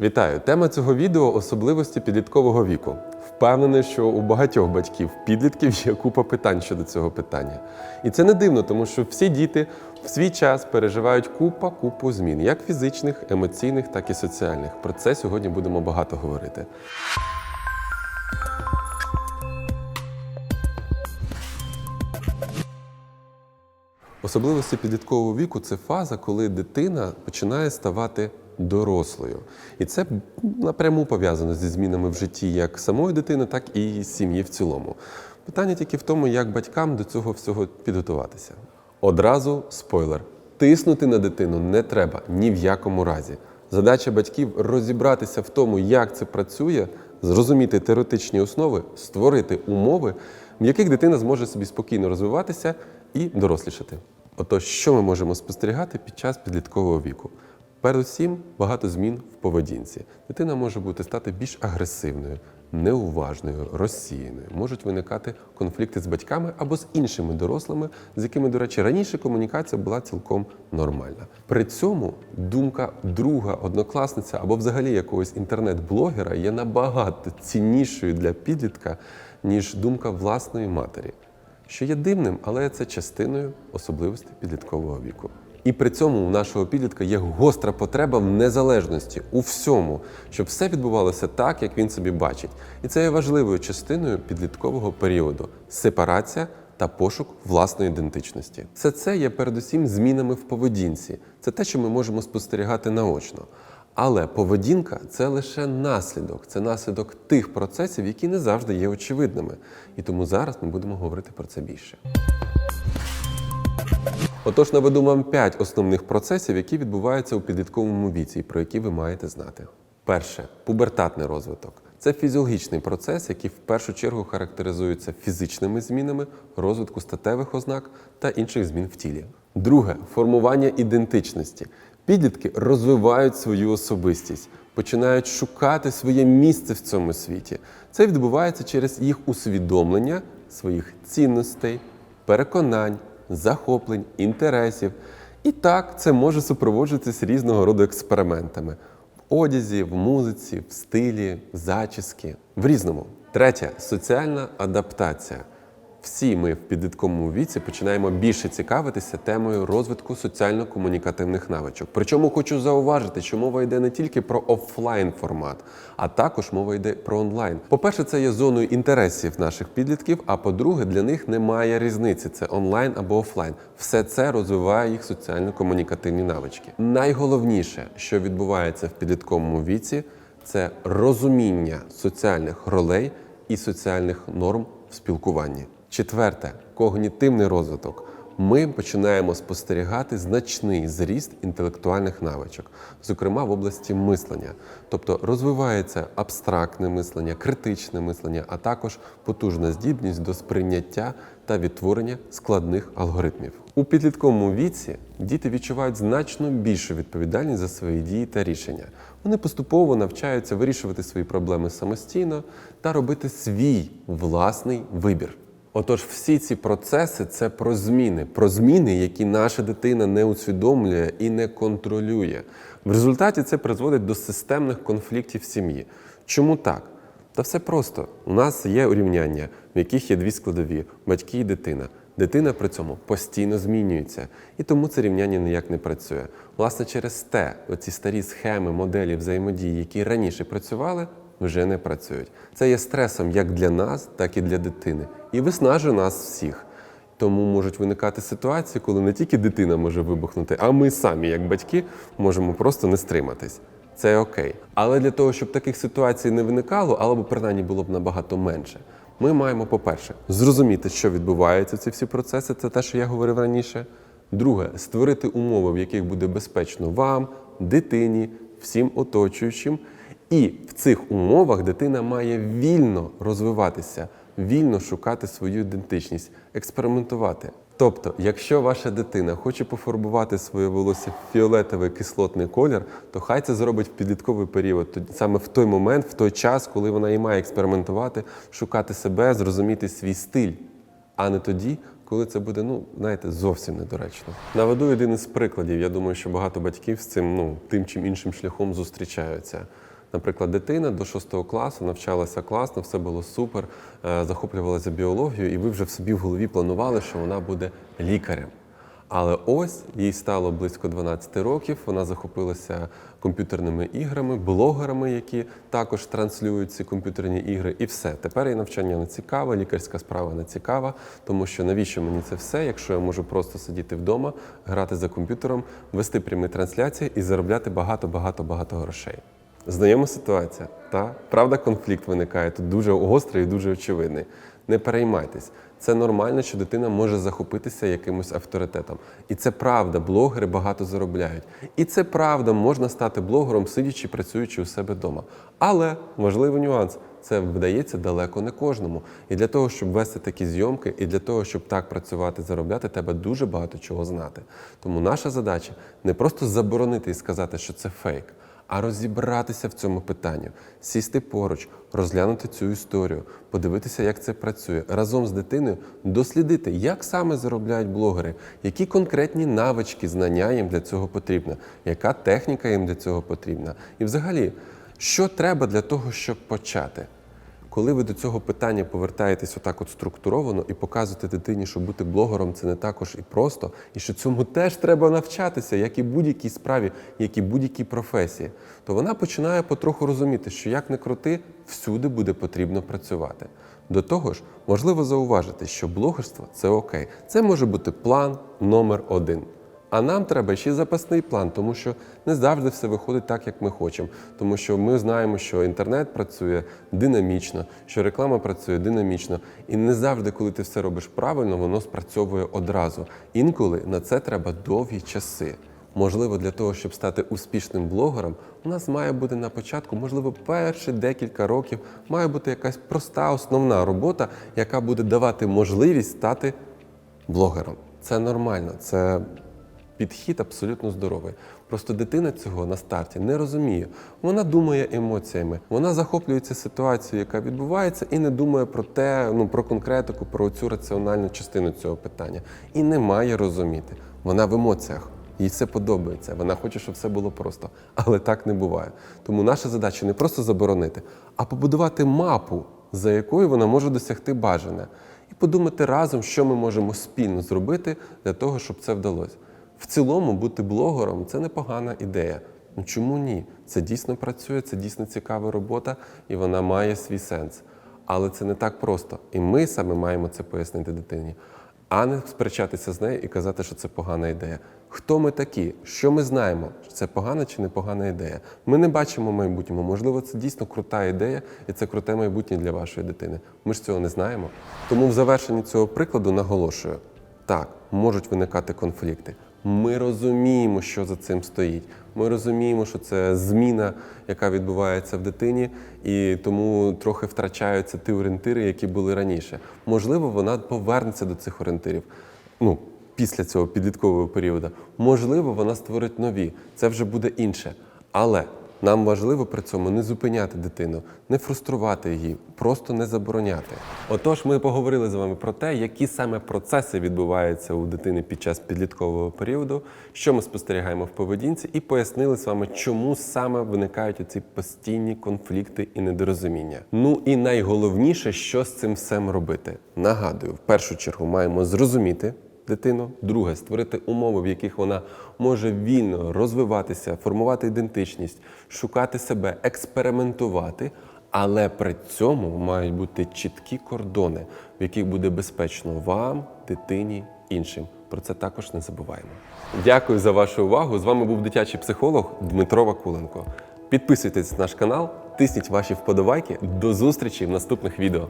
Вітаю! Тема цього відео особливості підліткового віку. Впевнений, що у багатьох батьків підлітків є купа питань щодо цього питання. І це не дивно, тому що всі діти в свій час переживають купа купу змін, як фізичних, емоційних, так і соціальних. Про це сьогодні будемо багато говорити. Особливості підліткового віку це фаза, коли дитина починає ставати дорослою. І це напряму пов'язано зі змінами в житті як самої дитини, так і сім'ї в цілому. Питання тільки в тому, як батькам до цього всього підготуватися. Одразу спойлер: тиснути на дитину не треба ні в якому разі. Задача батьків розібратися в тому, як це працює, зрозуміти теоретичні основи, створити умови, в яких дитина зможе собі спокійно розвиватися і дорослішати. Отож, що ми можемо спостерігати під час підліткового віку? Передусім, багато змін в поведінці. Дитина може бути стати більш агресивною, неуважною, розсіяною. Можуть виникати конфлікти з батьками або з іншими дорослими, з якими, до речі, раніше комунікація була цілком нормальна. При цьому думка друга, однокласниця або взагалі якогось інтернет-блогера є набагато ціннішою для підлітка, ніж думка власної матері що є дивним, але це частиною особливостей підліткового віку. І при цьому у нашого підлітка є гостра потреба в незалежності у всьому, щоб все відбувалося так, як він собі бачить. І це є важливою частиною підліткового періоду сепарація та пошук власної ідентичності. Все це є передусім змінами в поведінці. Це те, що ми можемо спостерігати наочно. Але поведінка це лише наслідок, це наслідок тих процесів, які не завжди є очевидними. І тому зараз ми будемо говорити про це більше. Отож, наведу вам 5 основних процесів, які відбуваються у підлітковому віці, про які ви маєте знати. Перше пубертатний розвиток. Це фізіологічний процес, який в першу чергу характеризується фізичними змінами, розвитку статевих ознак та інших змін в тілі. Друге формування ідентичності. Підлітки розвивають свою особистість, починають шукати своє місце в цьому світі. Це відбувається через їх усвідомлення своїх цінностей, переконань, захоплень, інтересів. І так це може супроводжуватися різного роду експериментами в одязі, в музиці, в стилі, зачіски, в різному. Третє соціальна адаптація. Всі ми в підлітковому віці починаємо більше цікавитися темою розвитку соціально-комунікативних навичок. Причому хочу зауважити, що мова йде не тільки про офлайн формат, а також мова йде про онлайн. По-перше, це є зоною інтересів наших підлітків. А по-друге, для них немає різниці: це онлайн або офлайн. Все це розвиває їх соціально-комунікативні навички. Найголовніше, що відбувається в підлітковому віці, це розуміння соціальних ролей і соціальних норм в спілкуванні. Четверте когнітивний розвиток. Ми починаємо спостерігати значний зріст інтелектуальних навичок, зокрема в області мислення. Тобто розвивається абстрактне мислення, критичне мислення, а також потужна здібність до сприйняття та відтворення складних алгоритмів. У підлітковому віці діти відчувають значно більшу відповідальність за свої дії та рішення. Вони поступово навчаються вирішувати свої проблеми самостійно та робити свій власний вибір. Отож, всі ці процеси це про зміни, про зміни, які наша дитина не усвідомлює і не контролює. В результаті це призводить до системних конфліктів в сім'ї. Чому так? Та все просто. У нас є урівняння, в яких є дві складові батьки і дитина. Дитина при цьому постійно змінюється, і тому це рівняння ніяк не працює. Власне, через те, оці старі схеми, моделі взаємодії, які раніше працювали, вже не працюють. Це є стресом як для нас, так і для дитини. І виснажує нас всіх. Тому можуть виникати ситуації, коли не тільки дитина може вибухнути, а ми самі, як батьки, можемо просто не стриматись. Це окей. Але для того, щоб таких ситуацій не виникало, або принаймні було б набагато менше, ми маємо, по-перше, зрозуміти, що відбуваються ці всі процеси, це те, що я говорив раніше. Друге, створити умови, в яких буде безпечно вам, дитині, всім оточуючим. І в цих умовах дитина має вільно розвиватися, вільно шукати свою ідентичність, експериментувати. Тобто, якщо ваша дитина хоче пофарбувати своє волосся в фіолетовий кислотний колір, то хай це зробить в підлітковий період, саме в той момент, в той час, коли вона і має експериментувати, шукати себе, зрозуміти свій стиль, а не тоді, коли це буде, ну знаєте, зовсім недоречно. Наведу один із прикладів. Я думаю, що багато батьків з цим ну тим чи іншим шляхом зустрічаються. Наприклад, дитина до 6 класу навчалася класно, все було супер, е, захоплювалася біологією, і ви вже в собі в голові планували, що вона буде лікарем. Але ось їй стало близько 12 років. Вона захопилася комп'ютерними іграми, блогерами, які також транслюють ці комп'ютерні ігри, і все. Тепер їй навчання не цікаве, лікарська справа не цікава, тому що навіщо мені це все, якщо я можу просто сидіти вдома, грати за комп'ютером, вести прямі трансляції і заробляти багато, багато, багато грошей. Знайома ситуація, та правда, конфлікт виникає тут дуже гострий і дуже очевидний. Не переймайтесь. Це нормально, що дитина може захопитися якимось авторитетом. І це правда, блогери багато заробляють. І це правда, можна стати блогером, сидячи, працюючи у себе вдома. Але важливий нюанс. Це вдається далеко не кожному. І для того, щоб вести такі зйомки, і для того, щоб так працювати, заробляти, треба дуже багато чого знати. Тому наша задача не просто заборонити і сказати, що це фейк, а розібратися в цьому питанні, сісти поруч, розглянути цю історію, подивитися, як це працює, разом з дитиною дослідити, як саме заробляють блогери, які конкретні навички, знання їм для цього потрібно, яка техніка їм для цього потрібна. І взагалі, що треба для того, щоб почати. Коли ви до цього питання повертаєтесь отак от структуровано і показуєте дитині, що бути блогером це не також і просто, і що цьому теж треба навчатися, як і будь-якій справі, як і будь-якій професії, то вона починає потроху розуміти, що як не крути, всюди буде потрібно працювати. До того ж, можливо зауважити, що блогерство це окей. Це може бути план номер один. А нам треба ще запасний план, тому що не завжди все виходить так, як ми хочемо. Тому що ми знаємо, що інтернет працює динамічно, що реклама працює динамічно. І не завжди, коли ти все робиш правильно, воно спрацьовує одразу. Інколи на це треба довгі часи. Можливо, для того, щоб стати успішним блогером, у нас має бути на початку, можливо, перші декілька років, має бути якась проста основна робота, яка буде давати можливість стати блогером. Це нормально, це підхід абсолютно здоровий. Просто дитина цього на старті не розуміє. Вона думає емоціями, вона захоплюється ситуацією, яка відбувається, і не думає про те, ну про конкретику, про цю раціональну частину цього питання. І не має розуміти. Вона в емоціях. Їй все подобається, вона хоче, щоб все було просто, але так не буває. Тому наша задача не просто заборонити, а побудувати мапу, за якою вона може досягти бажане, і подумати разом, що ми можемо спільно зробити для того, щоб це вдалося. В цілому бути блогером це непогана ідея. Ну чому ні? Це дійсно працює, це дійсно цікава робота, і вона має свій сенс. Але це не так просто. І ми саме маємо це пояснити дитині, а не сперечатися з нею і казати, що це погана ідея. Хто ми такі? Що ми знаємо? Це погана чи не погана ідея? Ми не бачимо майбутнього. Можливо, це дійсно крута ідея, і це круте майбутнє для вашої дитини. Ми ж цього не знаємо. Тому в завершенні цього прикладу наголошую: так, можуть виникати конфлікти. Ми розуміємо, що за цим стоїть. Ми розуміємо, що це зміна, яка відбувається в дитині, і тому трохи втрачаються ті орієнтири, які були раніше. Можливо, вона повернеться до цих орієнтирів. Ну, після цього підліткового періоду. Можливо, вона створить нові. Це вже буде інше. Але нам важливо при цьому не зупиняти дитину, не фруструвати її, просто не забороняти. Отож, ми поговорили з вами про те, які саме процеси відбуваються у дитини під час підліткового періоду, що ми спостерігаємо в поведінці, і пояснили з вами, чому саме виникають ці постійні конфлікти і недорозуміння. Ну і найголовніше, що з цим всім робити. Нагадую, в першу чергу маємо зрозуміти дитину. Друге створити умови, в яких вона може вільно розвиватися, формувати ідентичність, шукати себе, експериментувати. Але при цьому мають бути чіткі кордони, в яких буде безпечно вам, дитині, іншим. Про це також не забуваємо. Дякую за вашу увагу. З вами був дитячий психолог Дмитро Вакуленко. Підписуйтесь на наш канал, тисніть ваші вподобайки. До зустрічі в наступних відео.